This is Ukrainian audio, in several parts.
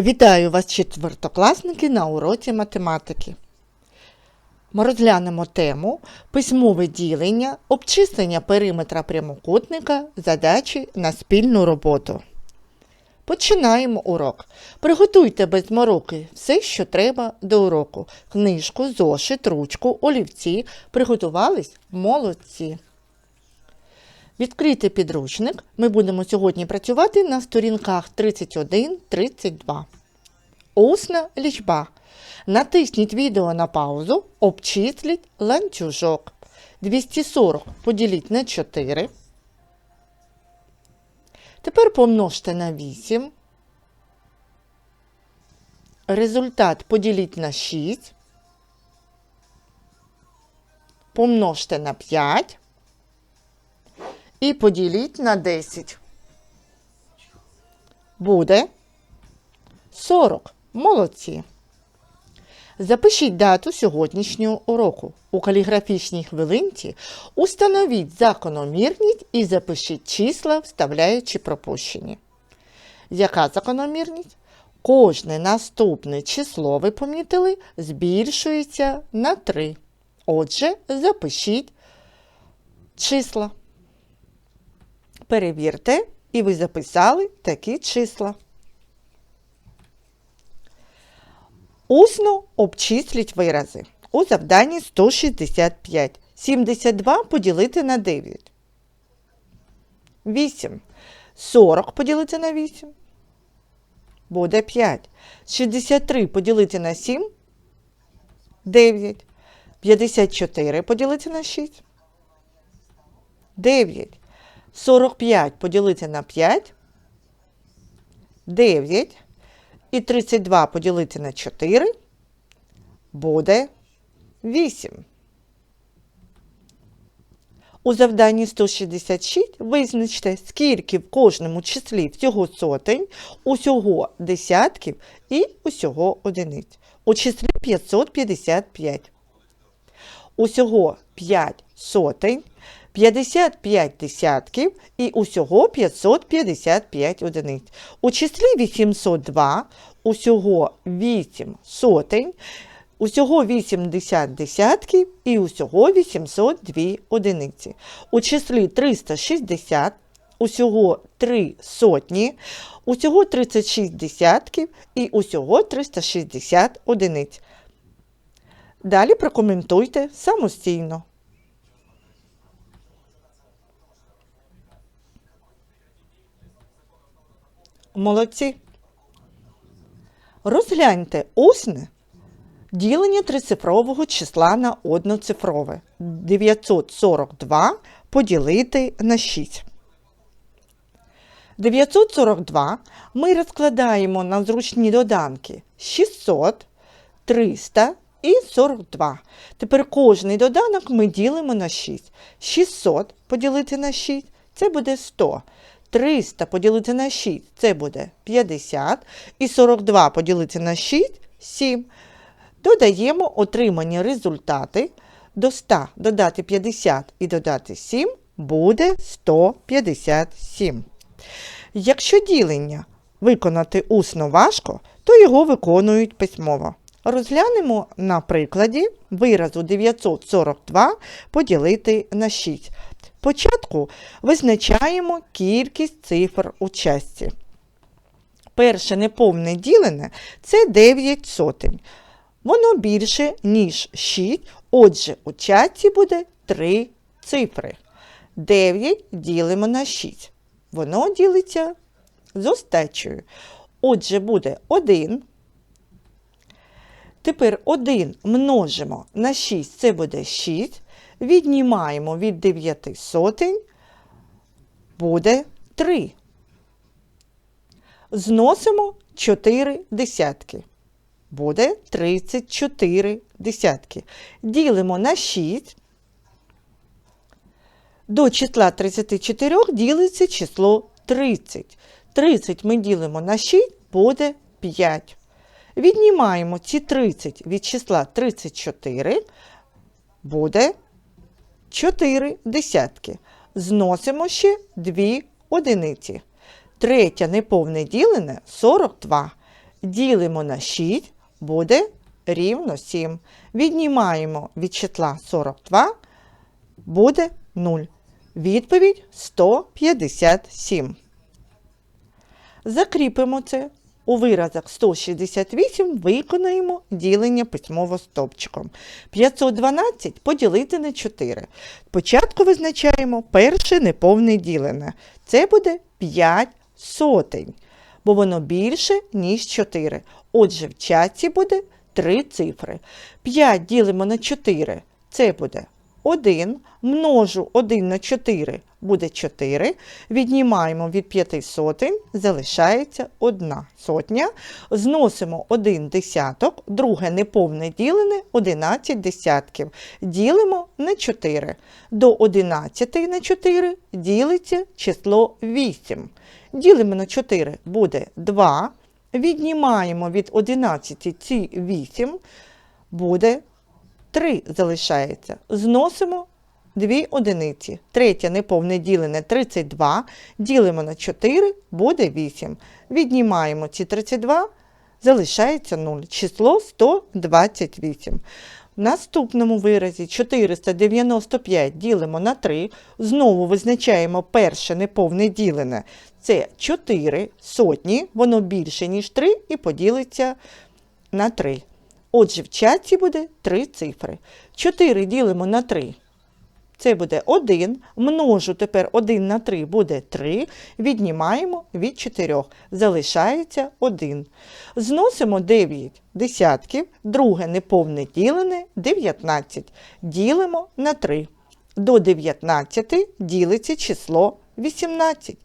Вітаю вас, четвертокласники, на уроці математики. Ми розглянемо тему письмове ділення, обчислення периметра прямокутника, задачі на спільну роботу. Починаємо урок. Приготуйте без мороки все, що треба до уроку. Книжку, зошит, ручку, олівці. Приготувались? Молодці. Відкрийте підручник. Ми будемо сьогодні працювати на сторінках 31-32. Усна лічба. Натисніть відео на паузу, обчисліть ланцюжок. 240 поділіть на 4. Тепер помножте на 8. Результат поділіть на 6. Помножте на 5 і поділіть на 10. Буде 40. Молодці. Запишіть дату сьогоднішнього уроку. У каліграфічній хвилинці установіть закономірність і запишіть числа, вставляючи пропущені. Яка закономірність? Кожне наступне число, ви помітили, збільшується на 3. Отже, запишіть числа. Перевірте, і ви записали такі числа. Усно обчисліть вирази. У завданні 165. 72 поділити на 9. 8. 40 поділити на 8. Буде 5. 63 поділити на 7. 9. 54 поділити на 6. 9. 45 поділити на 5. 9. І 32 поділити на 4 буде 8. У завданні 166 визначте, скільки в кожному числі всього сотень, усього десятків і усього одиниць. У числі 555. Усього 5 сотень, 55 десятків і усього 555 одиниць. У числі 802 усього 8 сотень, усього 80 десятків і усього 802 одиниці. У числі 360 усього 3 сотні, усього 36 десятків і усього 360 одиниць. Далі прокоментуйте самостійно. Молодці. Розгляньте усне ділення трицифрового числа на одноцифрове. 942 поділити на 6. 942 ми розкладаємо на зручні доданки 600, 300 і 42. Тепер кожний доданок ми ділимо на 6. 600 поділити на 6 це буде 100. 300 поділити на 6 це буде 50. І 42 поділити на 6 7. Додаємо отримані результати. До 100 додати 50 і додати 7 буде 157. Якщо ділення виконати усно важко, то його виконують письмово. Розглянемо на прикладі виразу 942 поділити на 6. Спочатку визначаємо кількість цифр у часті. Перше неповне ділене це 9 сотень. Воно більше, ніж 6, отже, у часті буде 3 цифри. 9 ділимо на 6. Воно ділиться з остачею. Отже, буде 1. Тепер 1 множимо на 6, це буде 6. Віднімаємо від 9 сотень, буде 3. Зносимо 4 десятки. Буде 34 десятки. Ділимо на 6. До числа 34 ділиться число 30. 30 ми ділимо на 6, буде 5. Віднімаємо ці 30 від числа 34, буде 4 десятки. Зносимо ще 2 одиниці. Третє неповне ділене 42. ділимо на 6, буде рівно 7. Віднімаємо від числа 42, буде 0. Відповідь 157. Закріпимо це. У виразах 168 виконаємо ділення письмово стовпчиком. 512 поділити на 4. Спочатку визначаємо перше неповне ділене. Це буде 5 сотень, бо воно більше, ніж 4. Отже, в чаті буде 3 цифри. 5 ділимо на 4. Це буде 1. Множу 1 на 4 буде 4. Віднімаємо від 5 сотень, залишається 1 сотня. Зносимо 1 десяток, друге неповне ділене 11 десятків. Ділимо на 4. До 11 на 4 ділиться число 8. Ділимо на 4 буде 2. Віднімаємо від 11 ці 8, буде 3 залишається. Зносимо 2 одиниці. Третє неповне ділене 32. Ділимо на 4, буде 8. Віднімаємо ці 32, залишається 0. Число 128. В наступному виразі 495 ділимо на 3. Знову визначаємо перше неповне ділене. Це 4 сотні, воно більше, ніж 3, і поділиться на 3. Отже, в чаті буде 3 цифри. 4 ділимо на 3. Це буде 1. Множу тепер 1 на 3 буде 3. Віднімаємо від 4. Залишається 1. Зносимо 9 десятків. Друге неповне ділене 19. Ділимо на 3. До 19 ділиться число 18.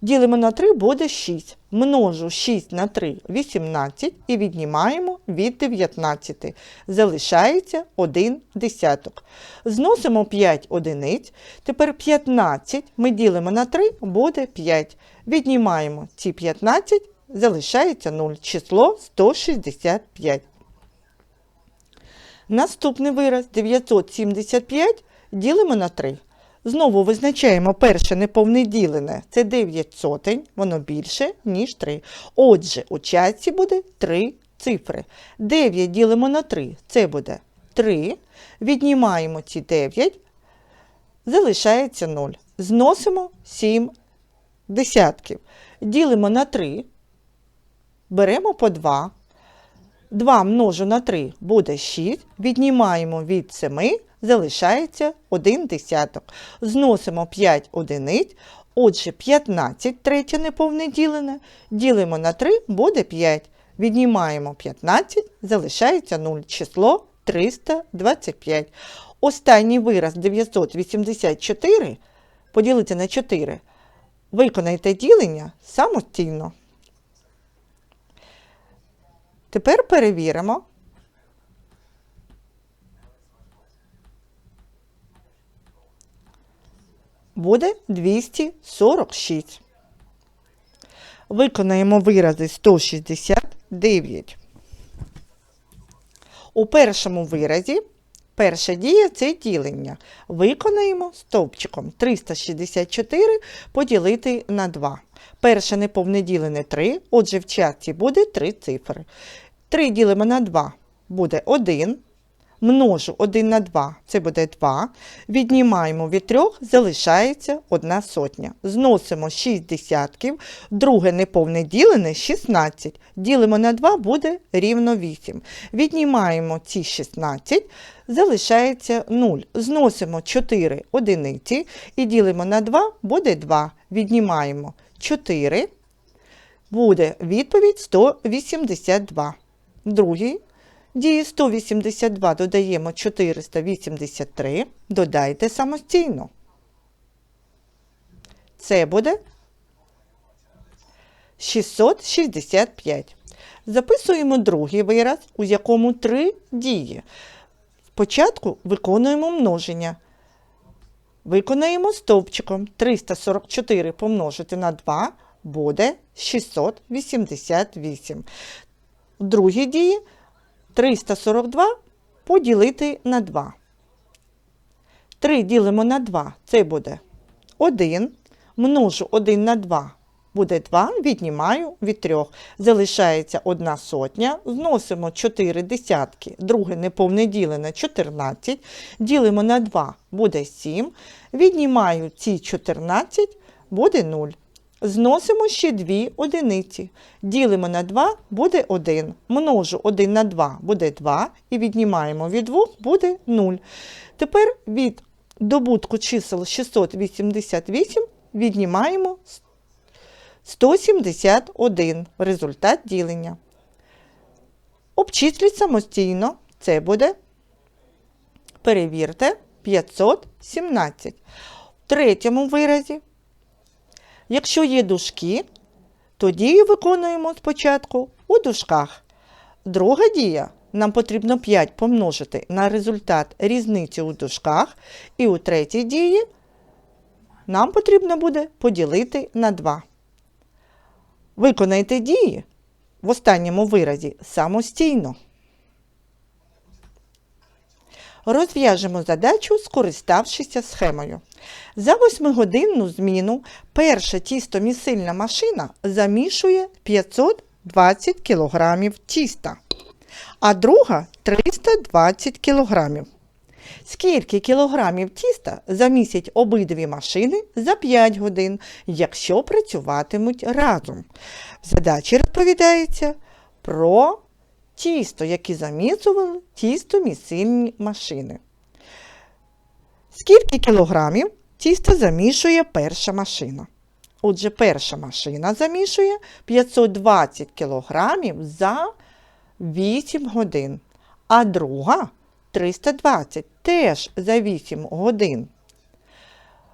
Ділимо на 3 буде 6. Множу 6 на 3 18 і віднімаємо від 19. Залишається 1 десяток. Зносимо 5 одиниць. Тепер 15 ми ділимо на 3 буде 5. Віднімаємо ці 15, залишається 0. Число 165. Наступний вираз 975 ділимо на 3. Знову визначаємо перше неповне ділене. Це 9 сотень, воно більше, ніж 3. Отже, у частці буде 3 цифри. 9 ділимо на 3, це буде 3. Віднімаємо ці 9, залишається 0. Зносимо 7 десятків. Ділимо на 3, беремо по 2. 2 множу на 3 буде 6. Віднімаємо від 7, залишається 1 десяток. Зносимо 5 одиниць. Отже, 15 третє неповне ділене. Ділимо на 3 буде 5. Віднімаємо 15, залишається 0. Число 325. Останній вираз 984 поділити на 4. Виконайте ділення самостійно. Тепер перевіримо. Буде 246. Виконаємо вирази 169. У першому виразі перша дія це ділення. Виконаємо стовпчиком 364 поділити на 2. Перше неповне ділене 3, отже, в часті буде 3 цифри. 3 ділимо на 2 буде 1. Множу 1 на 2, це буде 2. Віднімаємо від 3, залишається 1 сотня. Зносимо 6 десятків. Друге неповне ділене 16. Ділимо на 2, буде рівно 8. Віднімаємо ці 16, залишається 0. Зносимо 4 одиниці і ділимо на 2, буде 2. Віднімаємо 4. Буде відповідь 182. Другий дії 182 додаємо 483. Додайте самостійно. Це буде 665. Записуємо другий вираз, у якому три дії. Спочатку виконуємо множення. Виконаємо стовпчиком 344 помножити на 2 буде 688. В другій дії 342 поділити на 2. 3 ділимо на 2, це буде 1. Множу 1 на 2 буде 2, віднімаю від 3. Залишається 1 сотня, зносимо 4 десятки, друге неповне ділене 14, ділимо на 2, буде 7, віднімаю ці 14, буде 0. Зносимо ще 2 одиниці. Ділимо на 2, буде 1. Множу 1 на 2, буде 2. І віднімаємо від 2, буде 0. Тепер від добутку чисел 688 віднімаємо 171 результат ділення. Обчисліть самостійно. Це буде, перевірте, 517. В третьому виразі Якщо є дужки, то дію виконуємо спочатку у дужках. Друга дія нам потрібно 5 помножити на результат різниці у дужках. І у третій дії нам потрібно буде поділити на 2. Виконайте дії в останньому виразі самостійно. Розв'яжемо задачу, скориставшися схемою. За 8-годинну зміну перша тістомісильна машина замішує 520 кг тіста, а друга 320 кг. Скільки кілограмів тіста замісять обидві машини за 5 годин, якщо працюватимуть разом? В задачі розповідається про тісто, яке замісували тістомісильні машини. Скільки кілограмів тіста замішує перша машина? Отже, перша машина замішує 520 кілограмів за 8 годин, а друга 320 теж за 8 годин.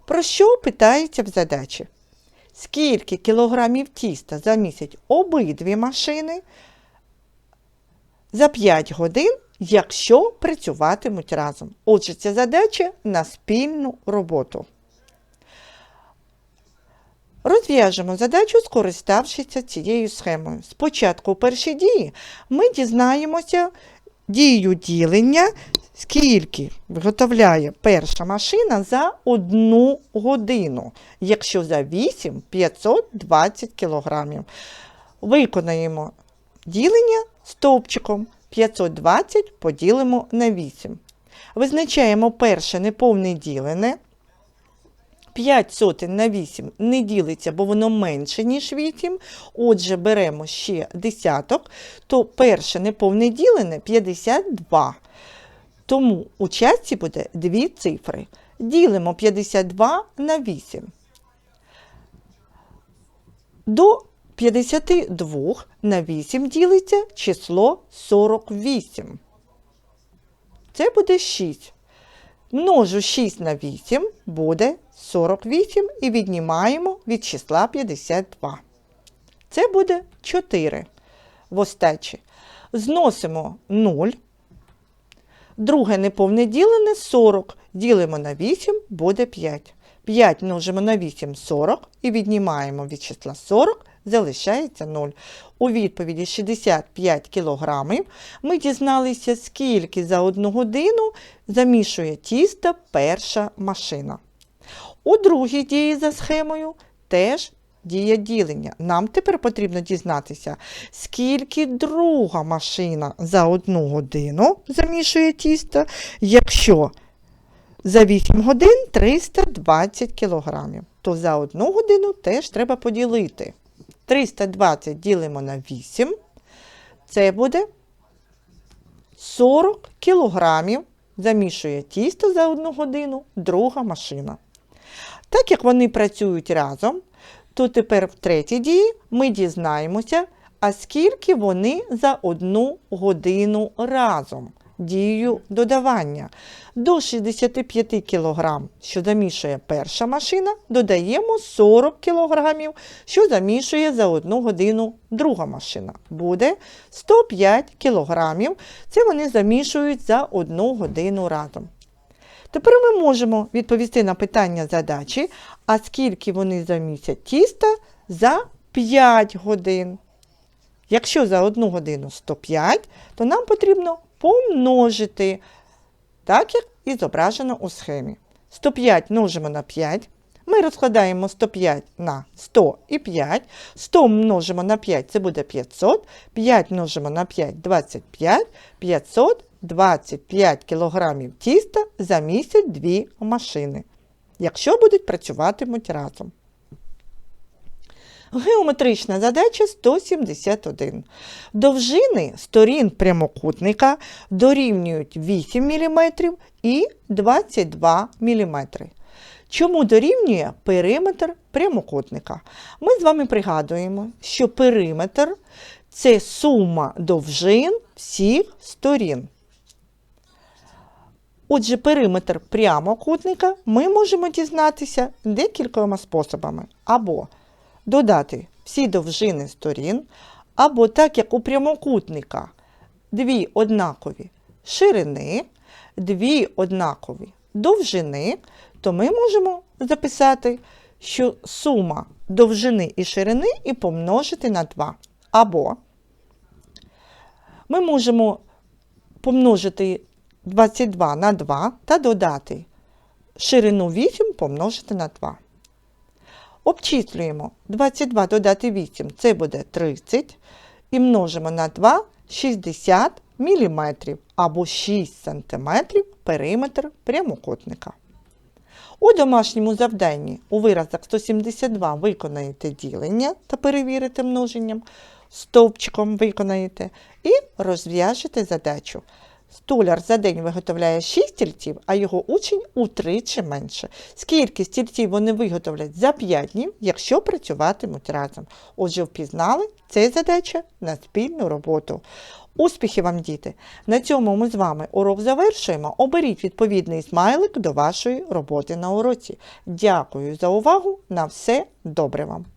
Про що питається в задачі? Скільки кілограмів тіста замісять обидві машини за 5 годин, якщо працюватимуть разом. Отже, ця задача на спільну роботу. Розв'яжемо задачу, скориставшися цією схемою. Спочатку у першій дії ми дізнаємося дію ділення, скільки виготовляє перша машина за одну годину, якщо за 8 520 кг. Виконаємо ділення стовпчиком 520 поділимо на 8. Визначаємо перше неповне ділене. 5 сотень на 8 не ділиться, бо воно менше, ніж 8. Отже, беремо ще десяток, то перше неповне ділене 52. Тому у частці буде дві цифри. Ділимо 52 на 8. До 52 на 8 ділиться число 48. Це буде 6. Множу 6 на 8 буде 48 і віднімаємо від числа 52. Це буде 4 в остачі. Зносимо 0. Друге неповне ділене 40. Ділимо на 8, буде 5. 5 множимо на 8 40 і віднімаємо від числа 40, залишається 0. У відповіді 65 кг ми дізналися, скільки за одну годину замішує тісто перша машина. У другій дії за схемою теж дія ділення. Нам тепер потрібно дізнатися, скільки друга машина за одну годину замішує тісто, якщо за 8 годин 320 кг, то за одну годину теж треба поділити. 320 ділимо на 8, це буде 40 кілограмів. Замішує тісто за одну годину друга машина. Так як вони працюють разом, то тепер в третій дії ми дізнаємося, а скільки вони за одну годину разом дією додавання. До 65 кг, що замішує перша машина, додаємо 40 кг, що замішує за одну годину друга машина. Буде 105 кг. Це вони замішують за одну годину разом. Тепер ми можемо відповісти на питання задачі, а скільки вони замісять тіста за 5 годин. Якщо за одну годину 105, то нам потрібно помножити, так як і зображено у схемі. 105 множимо на 5, Ми розкладаємо 105 на 100 і 5. 100 множимо на 5 це буде 500. 5 множимо на 5 25. 525 кг тіста замісять дві машини, якщо будуть працюватимуть разом. Геометрична задача 171. Довжини сторін прямокутника дорівнюють 8 мм і 22 мм. Чому дорівнює периметр прямокутника? Ми з вами пригадуємо, що периметр це сума довжин всіх сторін. Отже, периметр прямокутника ми можемо дізнатися декількома способами. Або додати всі довжини сторін, або так як у прямокутника дві однакові ширини, дві однакові довжини, то ми можемо записати, що сума довжини і ширини і помножити на 2. Або ми можемо помножити 22 на 2 та додати ширину 8 помножити на 2. Обчислюємо 22 додати 8 це буде 30. І множимо на 2 60 мм або 6 см периметр прямокутника. У домашньому завданні у виразах 172 виконаєте ділення та перевірите множенням, стовпчиком виконаєте і розв'яжете задачу. Столяр за день виготовляє 6 стільців, а його учень утричі менше. Скільки стільців вони виготовлять за 5 днів, якщо працюватимуть разом? Отже, впізнали, це задача на спільну роботу. Успіхів вам, діти! На цьому ми з вами урок завершуємо. Оберіть відповідний смайлик до вашої роботи на уроці. Дякую за увагу. На все добре вам!